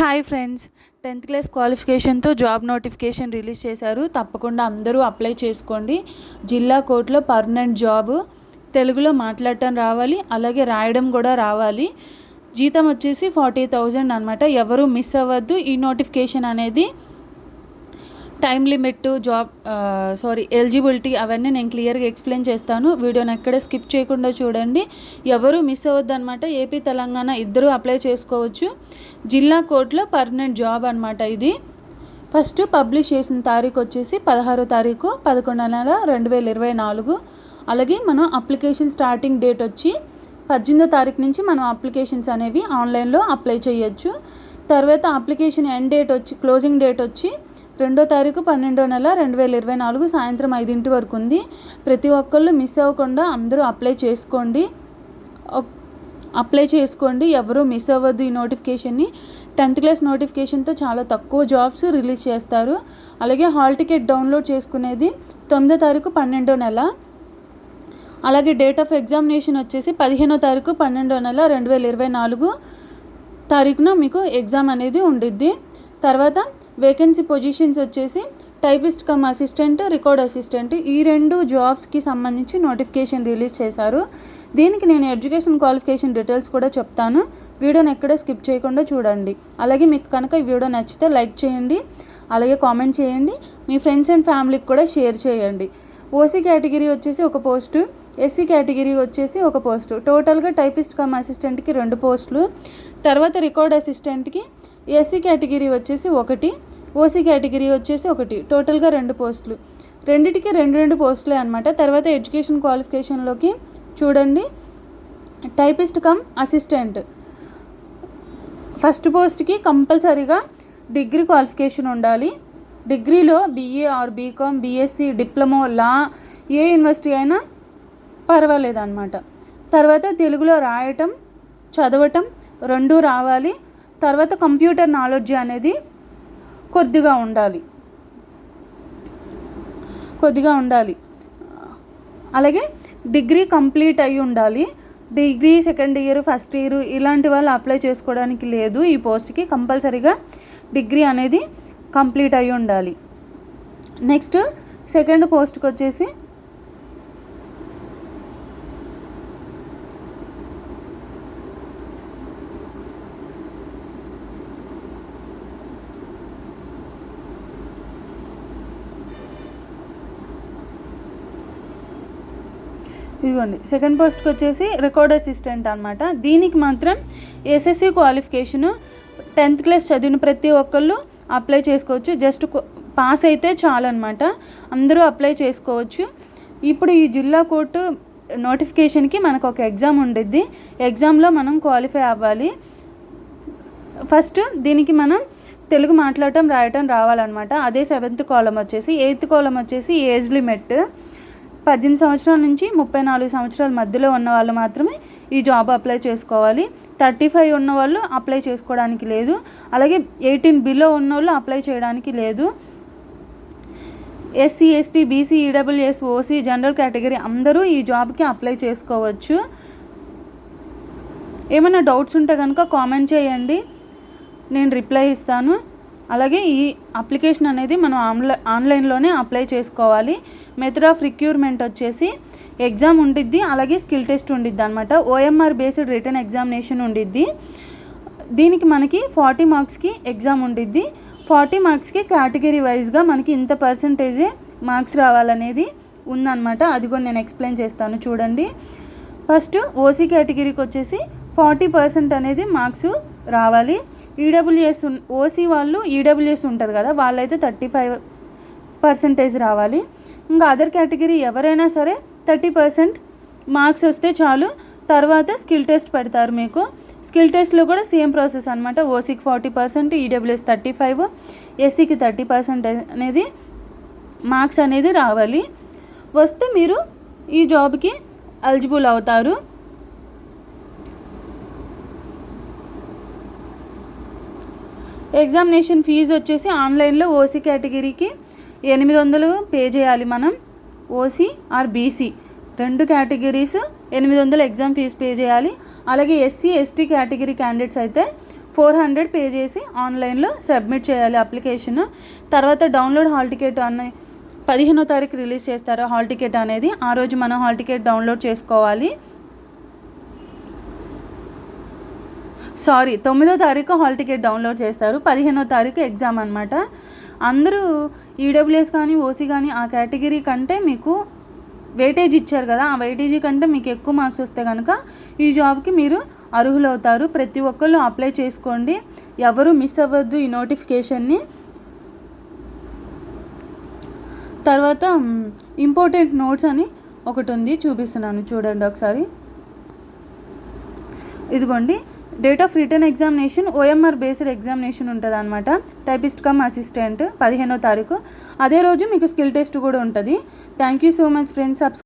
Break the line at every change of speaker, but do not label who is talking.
Hi friends. Tenth class క్వాలిఫికేషన్తో job notification release చేశారు. తప్పకుండా అందరూ అప్లై చేసుకోండి. జిల్లా కోర్టులో పర్మనెంట్ జాబ్. తెలుగులో మాట్లాడటం రావాలి. అలాగే రాయడం కూడా రావాలి. జీతం వచ్చేసి ఫార్టీ థౌజండ్ అనమాట ఎవరు మిస్ అవ్వద్దు. ఈ నోటిఫికేషన్ అనేది time limit job sorry eligibility అవన్నీ నేను క్లియర్గా ఎక్స్ప్లెయిన్ చేస్తాను. వీడియోని ఎక్కడ స్కిప్ చేయకుండా చూడండి. ఎవరు మిస్ అవ్వద్దు అనమాట ఏపీ తెలంగాణ ఇద్దరు అప్లై చేసుకోవచ్చు. జిల్లా కోర్టులో పర్మనెంట్ జాబ్ అనమాట ఇది. ఫస్ట్ పబ్లిష్ చేసిన తారీఖు వచ్చేసి పదహారో తారీఖు పదకొండో నెల రెండు వేల ఇరవై నాలుగు. అలాగే మనం అప్లికేషన్ స్టార్టింగ్ డేట్ వచ్చి పద్దెనిమిదో తారీఖు నుంచి మనం అప్లికేషన్స్ అనేవి ఆన్లైన్లో అప్లై చేయొచ్చు. తర్వాత అప్లికేషన్ ఎండ్ డేట్ వచ్చి క్లోజింగ్ డేట్ వచ్చి రెండో తారీఖు పన్నెండో నెల రెండు వేల ఇరవై నాలుగు సాయంత్రం ఐదింటి వరకు ఉంది. ప్రతి ఒక్కళ్ళు మిస్ అవ్వకుండా అందరూ అప్లై చేసుకోండి. అప్లై చేసుకోండి. ఎవరు మిస్ అవ్వద్దు ఈ నోటిఫికేషన్ని టెన్త్ క్లాస్ నోటిఫికేషన్తో చాలా తక్కువ జాబ్స్ రిలీజ్ చేస్తారు. అలాగే హాల్ టికెట్ డౌన్లోడ్ చేసుకునేది తొమ్మిదో తారీఖు పన్నెండో నెల. అలాగే డేట్ ఆఫ్ ఎగ్జామినేషన్ వచ్చేసి పదిహేనో తారీఖు పన్నెండో నెల రెండు వేల ఇరవై నాలుగు తారీఖున మీకు ఎగ్జామ్ అనేది ఉండిద్ది. తర్వాత వేకెన్సీ పొజిషన్స్ వచ్చేసి typist cum assistant record assistant ఈ రెండు జాబ్స్కి సంబంధించి నోటిఫికేషన్ రిలీజ్ చేశారు. దీనికి నేను ఎడ్యుకేషన్ క్వాలిఫికేషన్ డీటెయిల్స్ కూడా చెప్తాను. వీడియోని ఎక్కడ స్కిప్ చేయకుండా చూడండి. అలాగే మీకు కనుక ఈ వీడియో నచ్చితే లైక్ చేయండి. అలాగే కామెంట్ చేయండి. మీ ఫ్రెండ్స్ అండ్ ఫ్యామిలీకి కూడా షేర్ చేయండి. ఓసీ కేటగిరీ వచ్చేసి ఒక పోస్టు ఎస్సీ కేటగిరీ వచ్చేసి ఒక పోస్టు. టోటల్గా టైపిస్ట్ కమ్ అసిస్టెంట్కి రెండు పోస్టులు. తర్వాత రికార్డ్ అసిస్టెంట్కి ఎస్సీ కేటగిరీ వచ్చేసి ఒకటి ఓసీ కేటగిరీ వచ్చేసి ఒకటి. టోటల్గా రెండు పోస్టులు. రెండిటికి రెండు రెండు పోస్టులే అనమాట తర్వాత ఎడ్యుకేషన్ క్వాలిఫికేషన్లోకి చూడండి. టైపిస్ట్ కమ్ అసిస్టెంట్ ఫస్ట్ పోస్ట్కి కంపల్సరీగా డిగ్రీ క్వాలిఫికేషన్ ఉండాలి. డిగ్రీలో BA or BCom BSc diploma law A university అయినా పర్వాలేదు అనమాట తర్వాత తెలుగులో రాయటం చదవటం రెండూ రావాలి. తర్వాత కంప్యూటర్ నాలెడ్జ్ అనేది కొద్దిగా ఉండాలి. కొద్దిగా ఉండాలి. అలాగే డిగ్రీ కంప్లీట్ అయి ఉండాలి. Degree second year first year ఇలాంటి వాళ్ళు అప్లై చేసుకోవడానికి లేదు. ఈ పోస్ట్కి కంపల్సరీగా డిగ్రీ అనేది కంప్లీట్ అయి ఉండాలి. నెక్స్ట్ సెకండ్ పోస్ట్కి వచ్చేసి ఇదిగోండి సెకండ్ పోస్ట్కి వచ్చేసి రికార్డ్ అసిస్టెంట్ అనమాట దీనికి మాత్రం ఎస్ఎస్సి క్వాలిఫికేషను టెన్త్ క్లాస్ చదివిన ప్రతి ఒక్కళ్ళు అప్లై చేసుకోవచ్చు. జస్ట్ పాస్ అయితే చాలు అనమాట అందరూ అప్లై చేసుకోవచ్చు. ఇప్పుడు ఈ జిల్లా కోర్టు నోటిఫికేషన్కి మనకు ఒక ఎగ్జామ్ ఉండిద్ది. ఎగ్జామ్లో మనం క్వాలిఫై అవ్వాలి. ఫస్ట్ దీనికి మనం తెలుగు మాట్లాడటం రాయటం రావాలన్నమాట. అదే సెవెంత్ కాలం వచ్చేసి ఎయిత్ కాలం వచ్చేసి ఏజ్ లిమిట్ పద్దెనిమిది సంవత్సరాల నుంచి ముప్పై నాలుగు సంవత్సరాల మధ్యలో ఉన్న వాళ్ళు మాత్రమే ఈ జాబ్ అప్లై చేసుకోవాలి. థర్టీ ఫైవ్ ఉన్న వాళ్ళు అప్లై చేసుకోవడానికి లేదు. అలాగే ఎయిటీన్ బిలో ఉన్న వాళ్ళు అప్లై చేయడానికి లేదు. SC ST BC EWS OC general category అందరూ ఈ జాబ్కి అప్లై చేసుకోవచ్చు. ఏమైనా డౌట్స్ ఉంటే కనుక కామెంట్ చేయండి. నేను రిప్లై ఇస్తాను. అలాగే ఈ అప్లికేషన్ అనేది మనం ఆన్లై ఆన్లైన్లోనే అప్లై చేసుకోవాలి. మెథడ్ ఆఫ్ రిక్యూర్మెంట్ వచ్చేసి ఎగ్జామ్ ఉండిద్ది అలాగే స్కిల్ టెస్ట్ ఉండిద్ది అనమాట ఓఎంఆర్ బేస్డ్ రిటర్న్ ఎగ్జామినేషన్ ఉండిద్ది. దీనికి మనకి ఫార్టీ మార్క్స్కి ఎగ్జామ్ ఉండిద్ది. ఫార్టీ మార్క్స్కి కేటగిరీ వైజ్గా మనకి ఇంత పర్సంటేజే మార్క్స్ రావాలనేది ఉందన్నమాట. అది కూడా నేను ఎక్స్ప్లెయిన్ చేస్తాను చూడండి. ఫస్ట్ ఓసీ కేటగిరీకి వచ్చేసి ఫార్టీ పర్సెంట్ అనేది మార్క్స్ రావాలి. ఈడబ్ల్యూఎస్ ఓసీ వాళ్ళు ఈడబ్ల్యూఎస్ ఉంటుంది కదా వాళ్ళైతే థర్టీ ఫైవ్ పర్సెంటేజ్ రావాలి. ఇంకా అదర్ కేటగిరీ ఎవరైనా సరే థర్టీ పర్సెంట్ మార్క్స్ వస్తే చాలు. తర్వాత స్కిల్ టెస్ట్ పెడతారు మీకు. స్కిల్ టెస్ట్లో కూడా సేమ్ ప్రాసెస్ అనమాట ఓసీకి forty percent EWS thirty five ఎస్సీకి thirty percent అనేది మార్క్స్ అనేది రావాలి. వస్తే మీరు ఈ జాబ్కి ఎలిజిబుల్ అవుతారు. ఎగ్జామినేషన్ ఫీజు వచ్చేసి ఆన్లైన్లో ఓసీ కేటగిరీకి ఎనిమిది వందలు పే చేయాలి మనం. ఓసీ ఆర్ బీసీ రెండు కేటగిరీస్ ఎనిమిది వందలు ఎగ్జామ్ ఫీజు పే చేయాలి. అలాగే ఎస్సీ ఎస్టీ కేటగిరీ క్యాండిడేట్స్ అయితే ఫోర్ హండ్రెడ్ పే చేసి ఆన్లైన్లో సబ్మిట్ చేయాలి అప్లికేషన్ తర్వాత డౌన్లోడ్ హాల్ టికెట్ అనే పదిహేనో తారీఖు రిలీజ్ చేస్తారు. హాల్ టికెట్ అనేది ఆ రోజు మనం హాల్ టికెట్ డౌన్లోడ్ చేసుకోవాలి. సారీ తొమ్మిదో తారీఖు హాల్ టికెట్ డౌన్లోడ్ చేస్తారు. పదిహేనో తారీఖు ఎగ్జామ్ అనమాట అందరూ ఈడబ్ల్యూఎస్ కానీ ఓసీ కానీ ఆ కేటగిరీ కంటే మీకు వెయిటేజ్ ఇచ్చారు కదా ఆ వెయిటేజీ కంటే మీకు ఎక్కువ మార్క్స్ వస్తే కనుక ఈ జాబ్కి మీరు అర్హులవుతారు. ప్రతి ఒక్కళ్ళు అప్లై చేసుకోండి. ఎవరు మిస్ అవ్వద్దు ఈ నోటిఫికేషన్ని తర్వాత ఇంపార్టెంట్ నోట్స్ అని ఒకటి ఉంది. చూపిస్తున్నాను. చూడండి ఒకసారి. ఇదిగోండి. Date of return examination OMR based examination ఉంటుంది అనమాట టైపిస్ట్ కమ్ అసిస్టెంట్ పదిహేనో తారీఖు. అదే రోజు మీకు స్కిల్ టెస్ట్ కూడా ఉంటుంది. Thank you so much friends subs